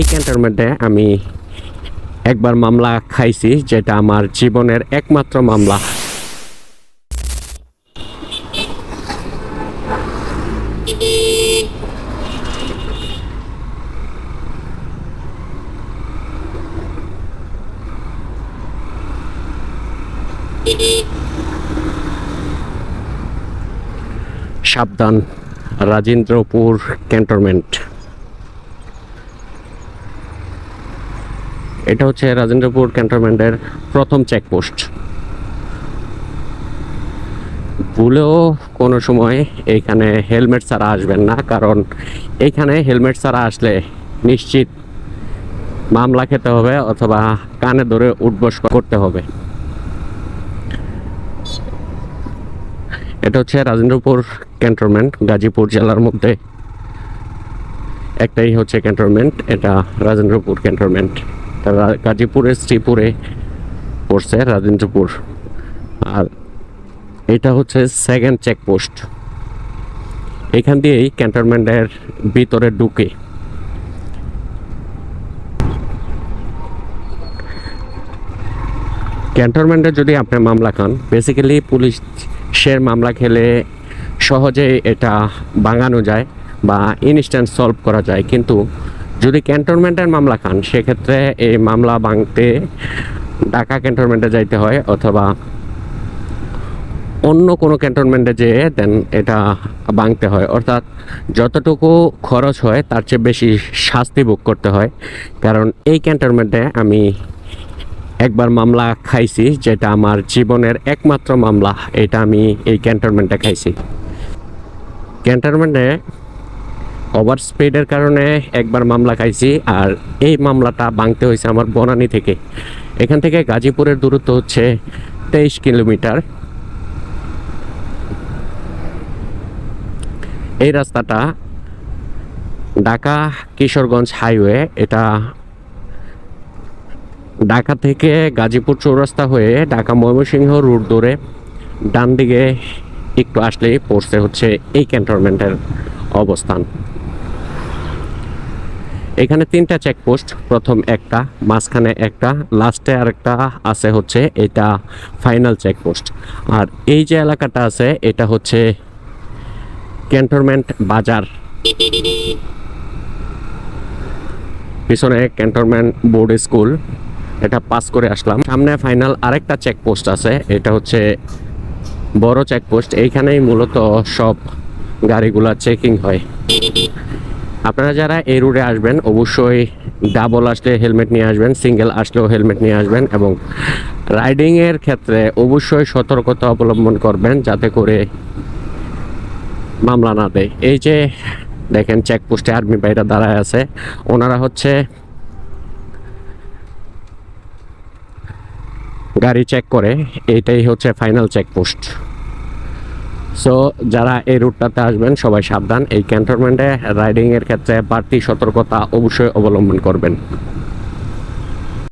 এই ক্যান্টনমেন্টে আমি একবার মামলা খাইছি যেটা আমার জীবনের একমাত্র মামলা। সাবধান রাজেন্দ্রপুর ক্যান্টনমেন্ট। এটা হচ্ছে রাজেন্দ্রপুর ক্যান্টনমেন্টের প্রথম চেকপোস্ট। ভুলেও কোনো সময় এইখানে হেলমেট ছাড়া আসবেন না, কারণ এইখানে হেলমেট ছাড়া আসলে নিশ্চিত মামলা খেতে হবে অথবা কানে ধরে উঠবস করতে হবে। এটা হচ্ছে রাজেন্দ্রপুর ক্যান্টনমেন্ট, গাজীপুর জেলার মধ্যে। একটাই হচ্ছে ক্যান্টনমেন্ট, এটা রাজেন্দ্রপুর ক্যান্টনমেন্ট। গাজীপুরের শ্রীপুরে পড়ছে, রাজেন্দ্রপুর। আর এটা হচ্ছে সেকেন্ড চেকপোস্ট এখান দিয়েই ক্যান্টনমেন্টের ভিতরে ঢুকে। ক্যান্টনমেন্টে যদি আপনি মামলা খান বেসিক্যালি পুলিশের মামলা খেলে সহজে এটা ভাঙানো যায় বা ইনস্ট্যান্ট সলভ করা যায়। কিন্তু যদি ক্যান্টনমেন্টের মামলা খান, সেক্ষেত্রে এই মামলা ভাঙতে ঢাকা ক্যান্টনমেন্টে যাইতে হয় অথবা অন্য কোনো ক্যান্টনমেন্টে যেয়ে দেন এটা ভাঙতে হয়। অর্থাৎ যতটুকু খরচ হয়, তার চেয়ে বেশি শাস্তি ভোগ করতে হয়। কারণ এই ক্যান্টনমেন্টে আমি একবার মামলা খাইছি, যেটা আমার জীবনের একমাত্র মামলা, এটা আমি এই ক্যান্টনমেন্টে খাইছি। ক্যান্টনমেন্টে ওভার স্পিডের কারণে একবার মামলা খাইছি আর এই মামলাটা ভাঙতে হয়েছে আমার বনানী থেকে। এখান থেকে গাজীপুরের দূরত্ব হচ্ছে তেইশ কিলোমিটার। এই রাস্তাটা ঢাকা কিশোরগঞ্জ হাইওয়ে, এটা ঢাকা থেকে গাজীপুর চৌরাস্তা হয়ে ঢাকা ময়মনসিংহ রুট ধরে ডান দিকে একটু আসলেই পড়ছে হচ্ছে এই ক্যান্টনমেন্টের অবস্থান। এখানে তিনটা চেকপোস্ট প্রথম একটা, মাঝখানে একটা লাস্টে আরেকটা আছে হচ্ছে এটা ফাইনাল চেকপোস্ট আর এই যে এলাকাটা আছে, এটা হচ্ছে ক্যান্টনমেন্ট বাজার। পিছনে ক্যান্টনমেন্ট বোর্ড স্কুল এটা পাস করে আসলাম। সামনে ফাইনাল আরেকটা চেকপোস্ট আছে, এটা হচ্ছে বড় চেকপোস্ট এইখানেই মূলত সব গাড়িগুলা চেকিং হয়। আপনারা যারা এই রুটে আসবেন, অবশ্যই ডাবল আসলে হেলমেট নিয়ে আসবেন সিঙ্গেল আসলেও হেলমেট নিয়ে আসবেন এবং রাইডিংয়ের ক্ষেত্রে অবশ্যই সতর্কতা অবলম্বন করবেন যাতে করে মামলা না দেয়। এই যে দেখেন চেকপোস্টে আর্মি ভাইরা দাঁড়ায় আছে। ওনারা হচ্ছে গাড়ি চেক করে এইটাই হচ্ছে ফাইনাল চেকপোস্ট সো যারা এই রুটটাতে আসবেন, সবাই সাবধান। এই ক্যান্টনমেন্টে রাইডিংয়ের ক্ষেত্রে বাড়তি সতর্কতা অবশ্যই অবলম্বন করবেন।